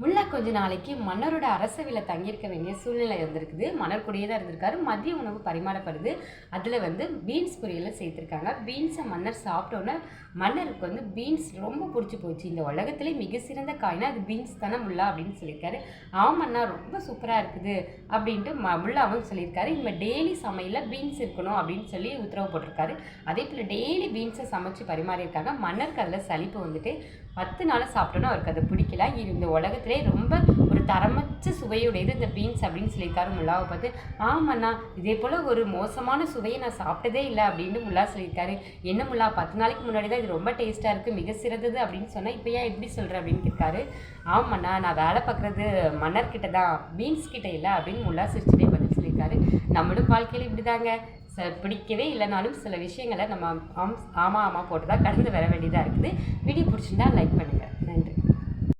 முல்லா கொஞ்ச நாளைக்கு மன்னரோட அரசவையில் தங்கியிருக்க வேண்டிய சூழ்நிலை வந்திருக்குது மன்னர் கூடயே தான் இருந்திருக்காரு. மதிய உணவு பரிமாறப்படுது. அதில் வந்து பீன்ஸ் பொரியலை சேர்த்துருக்காங்க பீன்ஸை மன்னர் சாப்பிட்டோன்னே மன்னருக்கு வந்து பீன்ஸ் ரொம்ப பிடிச்சி போச்சு. இந்த உலகத்திலே மிக சிறந்த காய்னா அது பீன்ஸ் தானே முல்லா அப்படின்னு சொல்லியிருக்காரு. ஆமாண்ணா ரொம்ப சூப்பராக இருக்குது அப்படின்ட்டு ம முல்லாவும் சொல்லியிருக்காரு. இனிமேல் டெய்லி சமையலில் பீன்ஸ் இருக்கணும் அப்படின்னு சொல்லி உத்தரவு போட்டிருக்காரு. அதே போல் டெய்லி பீன்ஸை சமைச்சு பரிமாறியிருக்காங்க. மன்னருக்கு அதில் சலிப்பு வந்துட்டு பத்து நாளாக சாப்பிட்டோன்னா அவருக்கு அது பிடிக்கல. இது இந்த உலகத்தில் ரொம்ப ஒரு தரமற்ற சுவையுடையது இந்த பீன்ஸ் அப்படின்னு சொல்லியிருக்காரு முல்லாவை பார்த்து. ஆமாண்ணா இதே போல் ஒரு மோசமான சுவையை நான் சாப்பிட்டதே இல்லை அப்படின்னு முல்லா சொல்லியிருக்காரு. என்ன முல்லா பத்து நாளைக்கு முன்னாடி தான் இது ரொம்ப டேஸ்ட்டாக இருக்குது மிக சிறந்தது அப்படின்னு சொன்னால் இப்போ ஏன் எப்படி சொல்கிற அப்படின்னு கேட்காரு. ஆமாண்ணா நான் வேலை பார்க்குறது மன்னர்கிட்ட தான் பீன்ஸ் கிட்ட இல்லை அப்படின்னு முல்லா சிரிச்சுட்டே பதில் சொல்லியிருக்காரு. நம்மளும் வாழ்க்கையில் இப்படிதாங்க. ச பிடிக்கவே இல்லைனாலும் சில விஷயங்களை நம்ம ஆம் ஆமாம் ஆமாம் போட்டு தான் கடந்து வர வேண்டியதாக இருக்குது. வீடியோ பிடிச்சிருந்தா லைக் பண்ணுங்கள்